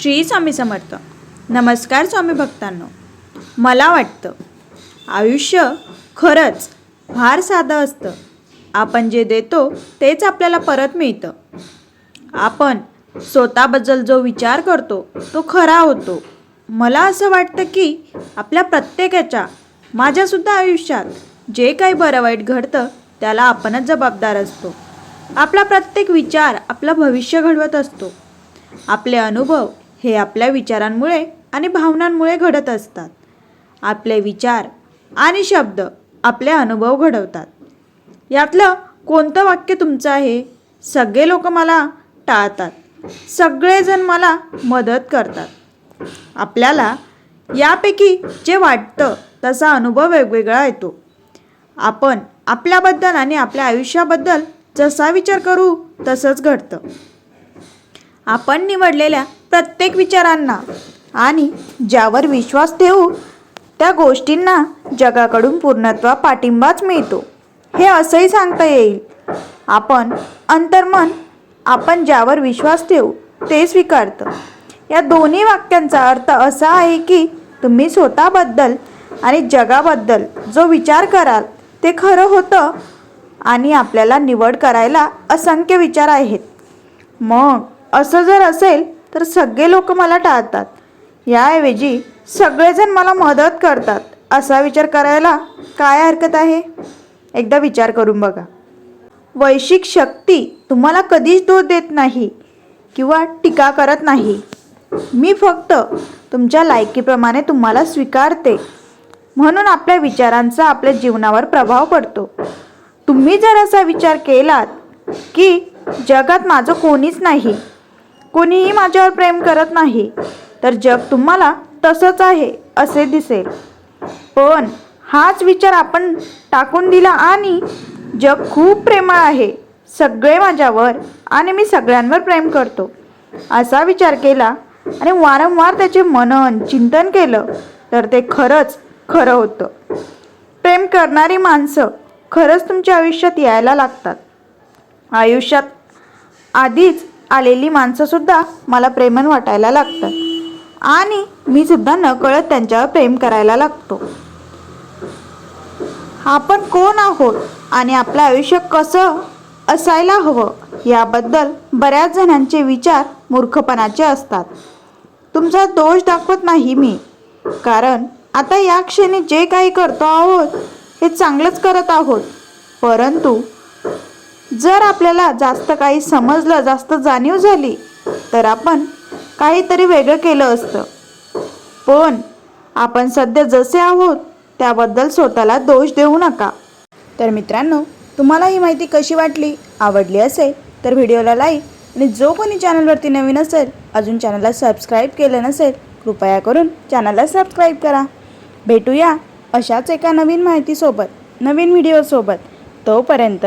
श्री स्वामी समर्थ. नमस्कार स्वामी भक्तांनो. मला वाटतं आयुष्य खरंच फार साधं असतं. आपण जे देतो तेच आपल्याला परत मिळतं. आपण स्वतःबद्दल जो विचार करतो तो खरा होतो. मला असं वाटतं की आपल्या प्रत्येकाच्या माझ्यासुद्धा आयुष्यात जे काही बरं वाईट घडतं त्याला आपणच जबाबदार असतो. आपला प्रत्येक विचार आपलं भविष्य घडवत असतो. आपले अनुभव हे आपल्या विचारांमुळे आणि भावनांमुळे घडत असतात. आपले विचार आणि शब्द आपले अनुभव घडवतात. यातलं कोणतं वाक्य तुमचं आहे? सगळे लोक मला टाळतात. सगळेजण मला मदत करतात. आपल्याला यापैकी जे वाटतं तसा अनुभव वेगवेगळा येतो. आपण आपल्याबद्दल आणि आपल्या आयुष्याबद्दल जसा विचार करू तसंच घडतं. आपण निवडलेल्या प्रत्येक विचारांना आणि ज्यावर विश्वास ठेवू त्या गोष्टींना जगाकडून पूर्णत्वा पाठिंबाच मिळतो. हे असंही सांगता येईल. आपण अंतर्मन आपण ज्यावर विश्वास ठेवू ते स्वीकारतं. या दोन्ही वाक्यांचा अर्थ असा आहे की तुम्ही स्वतःबद्दल आणि जगाबद्दल जो विचार कराल ते खरं होतं आणि आपल्याला निवड करायला असंख्य विचार आहेत. मग असं जर असेल तर सगळे लोक मला टाळतात. याऐवजी सगळेजण मला मदत करतात. असा विचार करायला काय हरकत आहे? एकदा विचार करून बघा. वैश्विक शक्ती तुम्हाला कधीच दोष देत नाही किंवा टीका करत नाही. मी फक्त तुमच्या लायकीप्रमाणे तुम्हाला स्वीकारते. म्हणून आपल्या विचारांचा आपल्या जीवनावर प्रभाव पडतो. तुम्ही जर असा विचार केलात की जगात माझं कोणीच नाही कोणीही माझ्यावर प्रेम करत नाही. तर जग तुम्हाला तसंच आहे असे दिसेल. पण हाच विचार आपण टाकून दिला आणि जग खूप प्रेमळ आहे. सगळे माझ्यावर आणि मी सगळ्यांवर प्रेम करतो. असा विचार केला आणि वारंवार त्याचे मनन चिंतन केलं तर ते खरंच खरं होतं. प्रेम करणारी माणसं खरंच तुमच्या आयुष्यात यायला लागतात. आयुष्यात आधीच आलेली माणसंसुद्धा मला प्रेमन वाटायला लागतात. आणि मी सुद्धा नकळत त्यांच्यावर प्रेम करायला लागतो. आपण कोण आहोत आणि आपलं आयुष्य कसं असायला हवं याबद्दल बऱ्याच जणांचे विचार मूर्खपणाचे असतात. तुमचा दोष दाखवत नाही मी. कारण आता या क्षणी जे काही करतो आहोत हे चांगलंच करत आहोत. परंतु जर आपल्याला जास्त काही समजलं जास्त जाणीव झाली तर आपण काहीतरी वेगळं केलं असतं. पण आपण सध्या जसे आहोत त्याबद्दल स्वतःला दोष देऊ नका. तर मित्रांनो तुम्हाला ही माहिती कशी वाटली आवडली असेल तर व्हिडिओला लाईक आणि जो कोणी चॅनलवरती नवीन असेल अजून चॅनलला सबस्क्राईब केलं नसेल कृपया करून चॅनलला सबस्क्राईब करा. भेटूया अशाच एका नवीन माहितीसोबत नवीन व्हिडिओसोबत. तोपर्यंत